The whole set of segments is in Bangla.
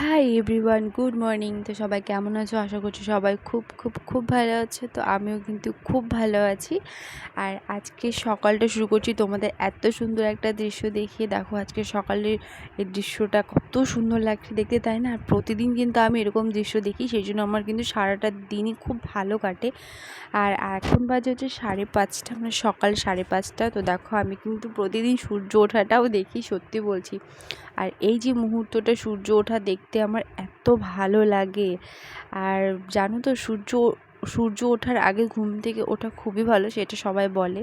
হাই এভরিওয়ান গুড মর্নিং তো সবাই কেমন আছো? আশা করছি সবাই খুব খুব খুব ভালো আছে। তো আমিও কিন্তু খুব ভালো আছি। আর আজকে সকালটা শুরু করছি তোমাদের এত সুন্দর একটা দৃশ্য দেখিয়ে। দেখো, আজকে সকালের এই দৃশ্যটা কত সুন্দর লাগছে দেখতে, তাই না? আর প্রতিদিন কিন্তু আমি এরকম দৃশ্য দেখি, সেই জন্য আমার কিন্তু সারাটা দিনই খুব ভালো কাটে। আর এখন বাজে হচ্ছে সাড়ে পাঁচটা মানে সকাল সাড়ে পাঁচটা। তো দেখো, আমি কিন্তু প্রতিদিন সূর্য ওঠাটাও দেখি, সত্যি বলছি। আর এই যে মুহূর্তটা সূর্য ওঠা দেখতে আমার এত ভালো লাগে। আর জানো তো সূর্য সূর্য ওঠার আগে ঘুম থেকে ওঠা খুবই ভালো, সেটা সবাই বলে।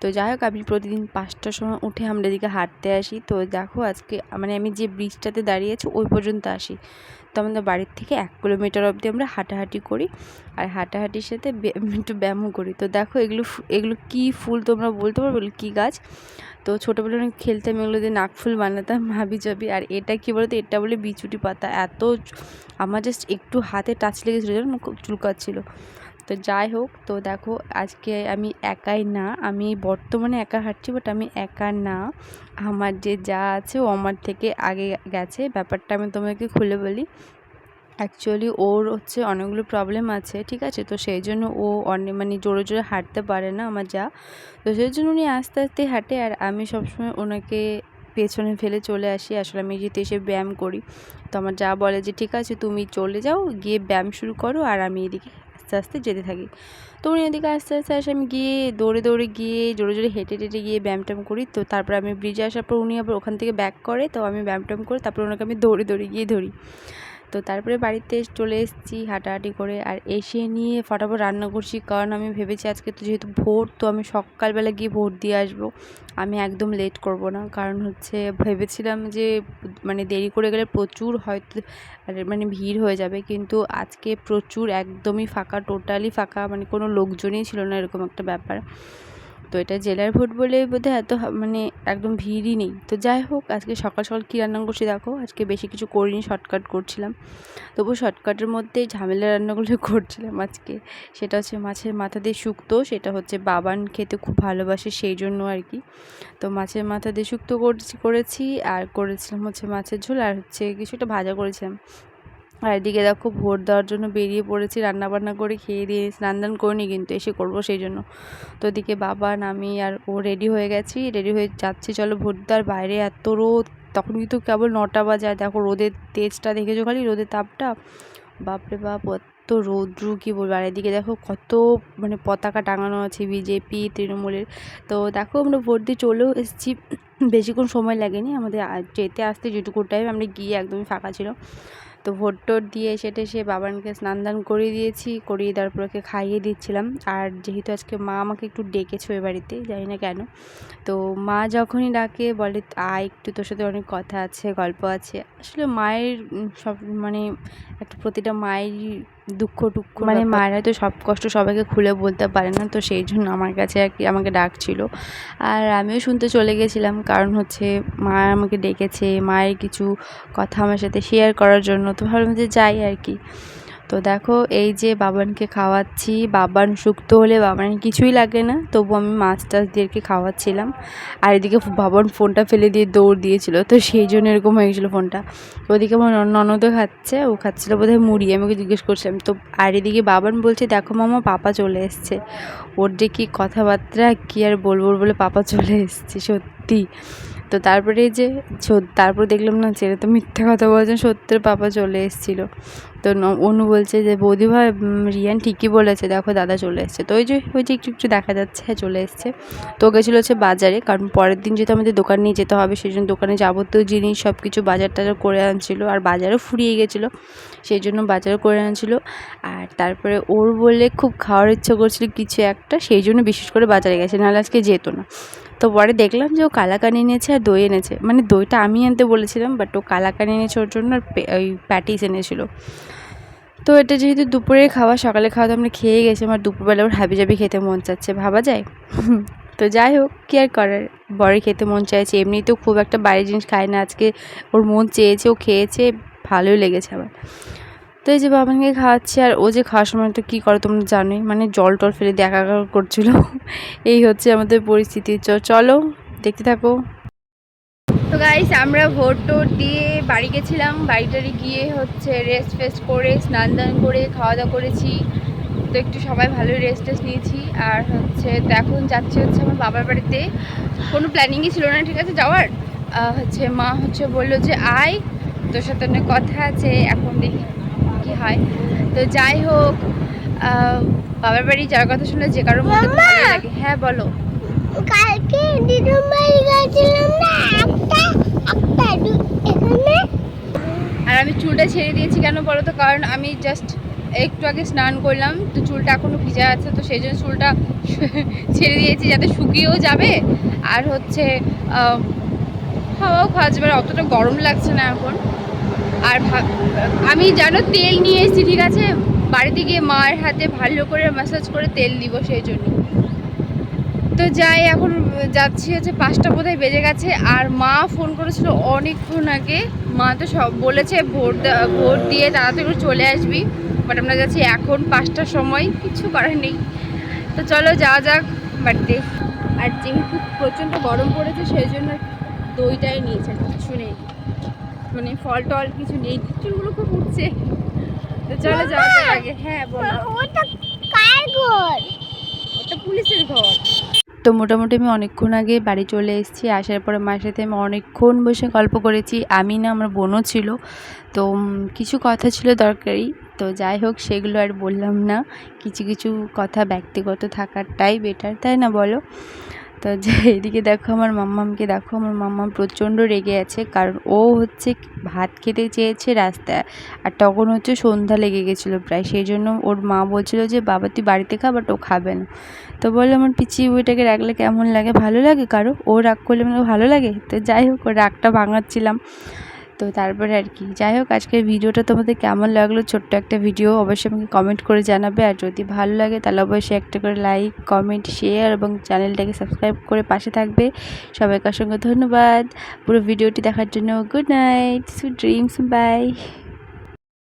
তো যাই হোক, আমি প্রতিদিন পাঁচটার সময় উঠে আমরা এদিকে হাঁটতে আসি। তো দেখো আজকে মানে আমি যে ব্রিজটাতে দাঁড়িয়ে আছি, ওই পর্যন্ত আসি। তো আমাদের বাড়ির থেকে এক কিলোমিটার অবধি আমরা হাঁটাহাঁটি করি আর হাঁটাহাঁটির সাথে একটু ব্যায়ামও করি। তো দেখো এগুলো এগুলো কী ফুল তোমরা বলতে পারব? কী গাছ? তো ছোটোবেলায় অনেক খেলতাম, এগুলো দিয়ে নাকফুল বানাতাম হাবি জাবি আর এটা কী বলতো? এটা বলে বিচুটি পাতা। এত আমার জাস্ট একটু হাতে টাচ লেগেছিলো যেন চুলকাচ্ছিলো। তো যাই হোক, তো দেখো আজকে আমি একাই না, আমি বর্তমানে একা হাঁটছি বাট আমি একা না। আমার যে যা আছে ও আমার থেকে আগে গেছে, ব্যাপারটা আমি তোমাকে খুলে বলি। অ্যাকচুয়ালি ওর হচ্ছে অনেকগুলো প্রবলেম আছে, ঠিক আছে? তো সেই জন্য ও অনেক মানে জোরে জোরে হাঁটতে পারে না আমার যা। তো সেই জন্য উনি আস্তে আস্তে হাঁটে আর আমি সবসময় ওনাকে পেছনে ফেলে চলে আসি। আসলে আমি যেতে এসে ব্যায়াম করি। তো আমার যা বলে যে, ঠিক আছে, তুমি চলে যাও, গিয়ে ব্যায়াম শুরু করো আর আমি এদিকে আস্তে আস্তে যেতে থাকি। তো উনি ওদিকে আস্তে আস্তে আসে, আমি গিয়ে দৌড়ে দৌড়ে গিয়ে জোরে জোরে হেঁটে হেঁটে গিয়ে ব্যায়াম ট্যাম করি। তো তারপর আমি ব্রিজে আসার পর উনি আবার ওখান থেকে ব্যাক করে, তো আমি ব্যায়াম ট্যাম করে তারপর ওনাকে আমি দৌড়ে দৌড়ে গিয়ে ধরি। তো তারপরে বাড়িতে চলে এসেছি হাঁটাহাঁটি করে আর এসে নিয়ে ফটাফট রান্না করছি। কারণ আমি ভেবেছি আজকে তো যেহেতু ভোট তো আমি সকালবেলা গিয়ে ভোট দিয়ে আসব। আমি একদম লেট করব না। কারণ হচ্ছে ভেবেছিলাম যে মানে দেরি করে গেলে প্রচুর হয়তো মানে ভিড় হয়ে যাবে। কিন্তু আজকে প্রচুর, একদমই ফাঁকা টোটালি ফাঁকা। মানে কোনো লোকজনই ছিল না, এরকম একটা ব্যাপার। তো এটা জেলার ভোট বলে বোধহয় এত মানে একদম ভিড়ই নেই। তো যাই হোক, আজকে সকাল সকাল কী রান্না করছি দেখো? আজকে বেশি কিছু করিনি শর্টকাট করছিলাম। তবু শর্টকাটের মধ্যে ঝামেলা রান্নাগুলো করছিলাম আজকে। সেটা হচ্ছে মাছের মাথা দিয়ে শুক্তো, সেটা হচ্ছে বাবান খেতে খুব ভালোবাসে সেই জন্য আর কি। তো মাছের মাথা দিয়ে শুক্তো করছি, করেছি, আর করেছিলাম হচ্ছে মাছের ঝোল, আর হচ্ছে কিছুটা ভাজা করেছিলাম। আর এদিকে দেখো ভোট দেওয়ার জন্য বেরিয়ে পড়েছি রান্না বান্না করে খেয়ে দিয়ে স্নান দান করিনি কিন্তু এসে করব সেই জন্য। তো এদিকে বাবা আমি আর ও রেডি হয়ে গেছি রেডি হয়ে যাচ্ছি। চলো ভোট দেওয়ার বাইরে এত রোদ, তখন কিন্তু কেবল নটা বাজায় দেখো রোদের তেজটা দেখেছ খালি, রোদের তাপটা? বাপরে বাপ, এত রৌদ্র, কী বলব? আর এদিকে দেখো কত মানে পতাকা টাঙানো আছে বিজেপি, তৃণমূলের। তো দেখো আমরা ভোট দিয়ে চলেও এসেছি। বেশিক্ষণ সময় লাগেনি, আমাদের যেতে আসতে যেটুকু টাইম আমরা গিয়ে একদমই ফাঁকা ছিল তো ভোট টোট দিয়ে সেটা সে বাবানকে স্নান দান করিয়ে দিয়েছি, করিয়ে দেওয়ার পর ওকে খাইয়ে দিচ্ছিলাম। আর যেহেতু আজকে মা আমাকে একটু ডেকেছে ওই বাড়িতে, জানি না কেন। তো মা যখনই ডাকে বলে, আয়, একটু তোর সাথে অনেক কথা আছে, গল্প আছে। আসলে মায়ের সব মানে একটা প্রতিটা মায়েরই দুঃখ টুক্ষ মানে মায়েরা তো সব কষ্ট সবাইকে খুলে বলতে পারে না তো সেই জন্য আমার কাছে আর কি আমাকে ডাকছিল। আর আমিও শুনতে চলে গেছিলাম কারণ হচ্ছে মা আমাকে ডেকেছে মায়ের কিছু কথা আমার সাথে শেয়ার করার জন্য তো ভাবলাম যে যাই আর কি। তো দেখো, এই যে বাবানকে খাওয়াচ্ছি, বাবান শুক্তো হলে বাবান কিছুই লাগে না, তবু আমি মাছ টাছ দিয়ে খাওয়াচ্ছিলাম। আর এদিকে বাবান ফোনটা ফেলে দিয়ে দৌড় দিয়েছিল, তো সেই জন্য এরকম হয়ে গেছিল ফোনটা। ওদিকে আমার ননদও খাচ্ছে, ও খাচ্ছিলো বোধহয় মুড়ি, আমি জিজ্ঞেস করছিলাম, তো আর এদিকে বাবান বলছে, দেখো মামা, পাপা চলে এসছে। ওর যে কী কথাবার্তা, কী আর বলব বলে পাপা চলে এসছে, সত্যি। তো তারপরে যে তারপর দেখলাম না ছেলে তো মিথ্যা কথা বলছেন সত্যের পাপা চলে এসেছিল। তো অনু বলছে যে, বৌদি ভাই রিয়ান ঠিকই বলেছে, দেখো দাদা চলে এসছে। তো ওই যে ওই যে একটু একটু দেখা যাচ্ছে হ্যাঁ চলে এসছে। তো গেছিল হচ্ছে বাজারে, কারণ পরের দিন যেহেতু আমাদের দোকান নিয়ে যেতে হবে সেই জন্য দোকানে যাবতীয় জিনিস সব কিছু বাজার টাজার করে আনছিলো, আর বাজারও ফুরিয়ে গেছিল সেই জন্য বাজারও করে আনছিলো। আর তারপরে ওর বলে খুব খাওয়ার ইচ্ছা করছিল কিছু একটা, সেই জন্য বিশেষ করে বাজারে গেছে, নাহলে আজকে যেত না। তো পরে দেখলাম যে ও কালাকানি এনেছে আর দই এনেছে। মানে দইটা আমি আনতে বলেছিলাম বাট ও কালাকানি এনেছে ওর জন্য আর ওই প্যাটিস এনেছিলো। তো এটা যেহেতু দুপুরের খাওয়া, সকালে খাওয়া তো আমরা খেয়ে গেছি, আমার দুপুরবেলা ওর হাবি জাবি খেতে মন চাচ্ছে, ভাবা যায়? তো যাই হোক, কী আর করার? বরে খেতে মন চাইছে এমনিতেও খুব একটা বাইরের জিনিস খায় না, আজকে ওর মন চেয়েছে, ও খেয়েছে, ভালোই লেগেছে আমার। এই যে বাবানকে খাওয়াচ্ছে, আর ও যে খাওয়ার সময় তো কী করে তোমরা জানোই মানে জল টল ফেলে একাকার করছিল। এই হচ্ছে আমাদের পরিস্থিতি। চলো, দেখতে থাকো। তো গাইস আমরা ভোট টোট দিয়ে বাড়ি গেছিলাম। বাড়ি টাড়ি গিয়ে হচ্ছে রেস্ট ফেস্ট করে, স্নান দান করে খাওয়া দাওয়া করেছি। তো একটু সবাই ভালো রেস্ট টেস্ট নিয়েছি। আর হচ্ছে তো এখন যাচ্ছি হচ্ছে আমার বাবার বাড়িতে। কোনো প্ল্যানিংই ছিল না, ঠিক আছে, যাওয়ার? হচ্ছে মা হচ্ছে বলল যে আয়, তোর সাথে অনেক কথা আছে, এখন দেখি কি হয়। তো যাই হোক বাবার বাড়ি যাওয়ার কথা শুনে যে কারোর মধ্যে ভালো লাগে হ্যাঁ বলো। কালকে দিদুন বাড়ি গেছিলাম না একটা একটা এখানে। আর আমি চুলটা ছেড়ে দিয়েছি কেন বলো তো? কারণ আমি জাস্ট একটু আগে স্নান করলাম তো চুলটা এখনও ভিজা আছে তো সেই জন্য চুলটা ছেড়ে দিয়েছি যাতে শুকিয়েও যাবে। আর হচ্ছে হাওয়াও খাওয়া যাবে অতটা গরম লাগছে না এখন। আর আমি জানো তেল নিয়ে এসেছি, ঠিক আছে? বাড়িতে গিয়ে মায়ের হাতে ভালো করে ম্যাসাজ করে তেল দিব সেই জন্য। তো যাই, এখন যাচ্ছি হচ্ছে পাঁচটা বোধহয় বেজে গেছে, আর মা ফোন করেছিল অনেকক্ষণ আগে। মা তো সব বলেছে ভোট ভোট দিয়ে তাড়াতাড়ি করে চলে আসবি। বাট আমরা যাচ্ছি এখন পাঁচটার সময়, কিছু করার নেই। তো চলো যাওয়া যাক বাড়িতে। আর যেহেতু প্রচণ্ড গরম পড়েছে, সেই জন্য দইটাই নিয়েছে কিছু নেই। মানে ফল টল কিছু নেই চুলগুলো খুব উঠছে তো চলো যাওয়া যাক আগে। হ্যাঁ বলো। ওটা কার ঘর? ওটা পুলিশের ঘর। তো মোটামুটি আমি অনেকক্ষণ আগে বাড়ি চলে এসেছি। আসার পরে মায়ের সাথে আমি অনেকক্ষণ বসে গল্প করেছি। আমি না আমার বোনও ছিল। তো কিছু কথা ছিল দরকারি। তো যাই হোক সেগুলো আর বললাম না। কিছু কিছু কথা ব্যক্তিগত থাকারটাই বেটার তাই না বলো? তো যে এদিকে দেখো আমার মাম্মামকে, দেখো আমার মাম্মাম প্রচণ্ড রেগে আছে, কারণ ও হচ্ছে ভাত খেতে চেয়েছে রাস্তায়। আর তখন হচ্ছে সন্ধ্যা লেগে গেছিল প্রায়, সেই জন্য ওর মা বলছিল যে, বাবা, তুই বাড়িতে খা, বাট ও খাবে না। তো বলল আমার পিচি বইটাকে রাখলে কেমন লাগে? ভালো লাগে? কারও ও রাগ করলে মানে ভালো লাগে। তো যাই হোক ও রাগটা ভাঙাচ্ছিলাম। তো তারপরে আর কি। যাই হোক, আজকের ভিডিওটা তোমাদের কেমন লাগল? ছোট্ট একটা ভিডিও অবশ্যই আমাকে কমেন্ট করে জানাবে। আর যদি ভালো লাগে, তাহলে অবশ্যই একটা করে লাইক কমেন্ট শেয়ার এবং চ্যানেলটাকে সাবস্ক্রাইব করে পাশে থাকবে। সবাইকে অসংখ্য ধন্যবাদ। পুরো ভিডিওটি দেখার জন্য good night sweet dreams bye